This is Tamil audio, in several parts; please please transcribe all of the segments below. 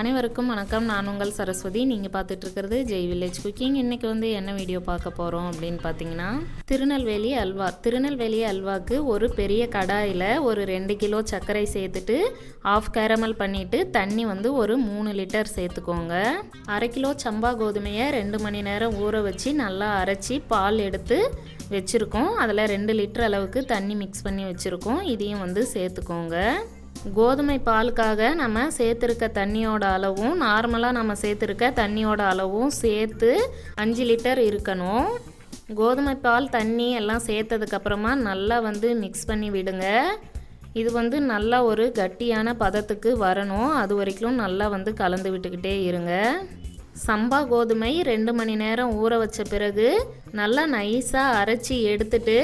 அனைவருக்கும் வணக்கம். நான் உங்கள் சரஸ்வதி. நீங்கள் பார்த்துட்டு இருக்கிறது ஜெய் வில்லேஜ் குக்கிங் இன்றைக்கி வந்து என்ன வீடியோ பார்க்க போகிறோம் அப்படின்னு பார்த்தீங்கன்னா திருநெல்வேலி அல்வா. திருநெல்வேலி அல்வாக்கு ஒரு பெரிய கடாயில் ஒரு ரெண்டு கிலோ சர்க்கரை சேர்த்துட்டு ஆஃப் கேரமல் பண்ணிவிட்டு தண்ணி வந்து ஒரு மூணு லிட்டர் சேர்த்துக்கோங்க. அரை கிலோ சம்பா கோதுமையை ரெண்டு மணி நேரம் ஊற வச்சு நல்லா அரைச்சி பால் எடுத்து வச்சுருக்கோம். அதில் ரெண்டு லிட்டர் அளவுக்கு தண்ணி மிக்ஸ் பண்ணி வச்சுருக்கோம். இதையும் வந்து சேர்த்துக்கோங்க. கோதுமை பாலுக்காக நம்ம சேர்த்துருக்க தண்ணியோட அளவும் நார்மலாக நம்ம சேர்த்துருக்க தண்ணியோட அளவும் சேர்த்து அஞ்சு லிட்டர் இருக்கணும். கோதுமை பால் தண்ணி எல்லாம் சேர்த்ததுக்கப்புறமா நல்லா வந்து மிக்ஸ் பண்ணி விடுங்க. இது வந்து நல்லா ஒரு கட்டியான பதத்துக்கு வரணும். அது வரைக்கும் நல்லா வந்து கலந்து விட்டுக்கிட்டே இருங்க. சம்பா கோதுமை ரெண்டு மணி நேரம் ஊற வச்ச பிறகு நல்லா நைஸாக அரைச்சி எடுத்துட்டு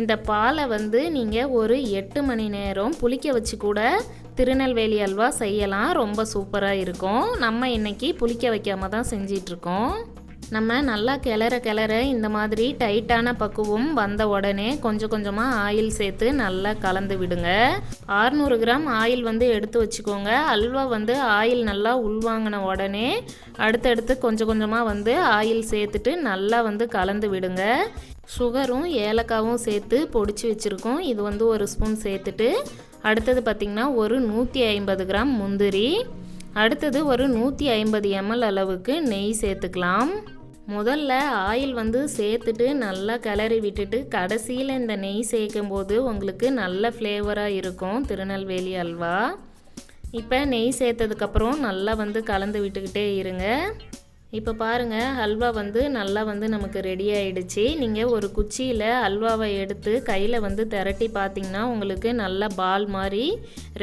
இந்த பாலை வந்து நீங்கள் ஒரு எட்டு மணி நேரம் புளிக்க வச்சு கூட திருநெல்வேலி அல்வா செய்யலாம். ரொம்ப சூப்பராக இருக்கும். நம்ம இன்னைக்கு புளிக்க வைக்காம தான் செஞ்சிட்ருக்கோம் நம்ம நல்லா கிளற கிளற இந்த மாதிரி டைட்டான பக்குவம் வந்த உடனே கொஞ்சம் கொஞ்சமாக ஆயில் சேர்த்து நல்லா கலந்து விடுங்க. 600 கிராம் ஆயில் வந்து எடுத்து வச்சுக்கோங்க. அல்வா வந்து ஆயில் நல்லா உள்வாங்கின உடனே அடுத்தடுத்து கொஞ்சம் கொஞ்சமாக வந்து ஆயில் சேர்த்துட்டு நல்லா வந்து கலந்து விடுங்க. சுகரும் ஏலக்காவும் சேர்த்து பொடிச்சு வச்சுருக்கோம். இது வந்து ஒரு ஸ்பூன் சேர்த்துட்டு அடுத்தது பார்த்திங்கன்னா ஒரு நூற்றி ஐம்பது கிராம் முந்திரி. அடுத்தது ஒரு நூற்றி ஐம்பது எம்எல் அளவுக்கு நெய் சேர்த்துக்கலாம். முதல்ல ஆயில் வந்து சேர்த்துட்டு நல்லா கிளறி விட்டுட்டு கடைசியில் இந்த நெய் சேர்க்கும் போது உங்களுக்கு நல்ல ஃப்ளேவராக இருக்கும் திருநெல்வேலி அல்வா. இப்போ நெய் சேர்த்ததுக்கப்புறம் நல்லா வந்து கலந்து விட்டுக்கிட்டே இருங்க. இப்போ பாருங்கள் ஹல்வா வந்து நல்லா வந்து நமக்கு ரெடி ஆயிடுச்சு. நீங்கள் ஒரு குச்சியில் ஹல்வாவை எடுத்து கையில் வந்து திரட்டி பார்த்தீங்கன்னா உங்களுக்கு நல்ல பால் மாதிரி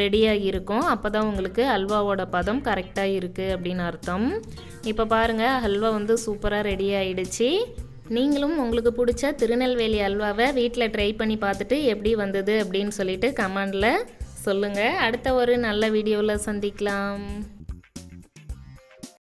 ரெடியாகி இருக்கும் அப்போ தான் உங்களுக்கு ஹல்வாவோட பதம் கரெக்டாக இருக்குது அப்படின்னு அர்த்தம். இப்போ பாருங்கள் ஹல்வா வந்து சூப்பராக ரெடி ஆகிடுச்சி நீங்களும் உங்களுக்கு பிடிச்ச திருநெல்வேலி அல்வாவை வீட்டில் ட்ரை பண்ணி பார்த்துட்டு எப்படி வந்தது அப்படின்னு சொல்லிட்டு கமெண்டில் சொல்லுங்கள் அடுத்த ஒரு நல்ல வீடியோவில் சந்திக்கலாம்.